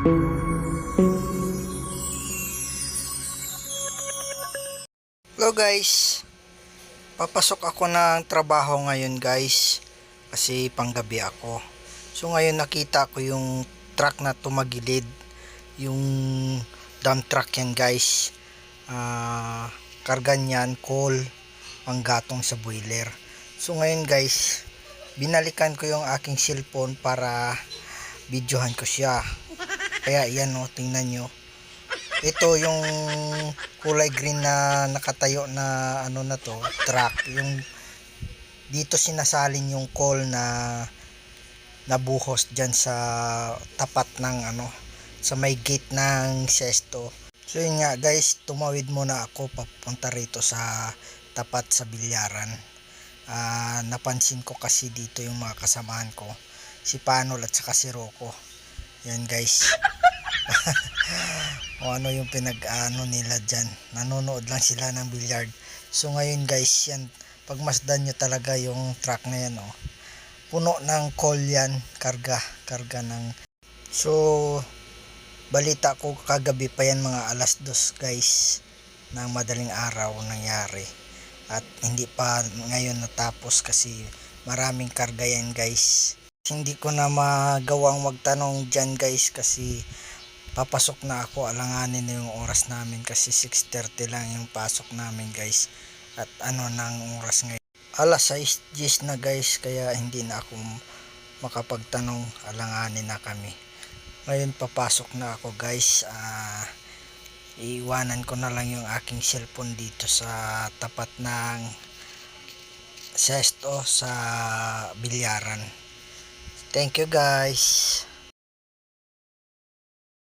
Hello guys, papasok ako ng trabaho ngayon guys kasi panggabi ako. So ngayon nakita ko yung truck na tumagilid, yung dump truck yan guys. Ah, karga niyan, coal, panggatong sa boiler. So ngayon guys, binalikan ko yung aking cellphone para videohan ko siya. Kaya yan o, tingnan nyo. Ito yung kulay green na nakatayo na ano na to truck. Yung dito sinasalin yung coal na nabuhos dyan sa tapat ng ano sa may gate ng sesto. So yun nga guys tumawid muna ako papunta rito sa tapat sa bilyaran. Ah, napansin ko kasi dito yung mga kasamahan ko. Si Panol at saka si Rocco yan guys o ano yung pinag-ano nila dyan. Nanonood lang sila ng billiard. So ngayon guys, yan, pagmasdan nyo talaga yung truck na yan, oh. Puno ng coal yan, karga, karga ng... So, balita ko kagabi pa yan mga alas dos guys, ng madaling araw nangyari. At hindi pa ngayon natapos kasi maraming karga yan guys. Hindi ko na magawang magtanong dyan guys kasi papasok na ako. Alanganin na yung oras namin kasi 6.30 lang yung pasok namin guys. At ano nang oras ngayon? Alas 6 na guys kaya hindi na ako makapagtanong. Alanganin na kami. Ngayon papasok na ako guys. Ah iiwanan ko na lang yung aking cellphone dito sa tapat ng sesto sa bilyaran thank you guys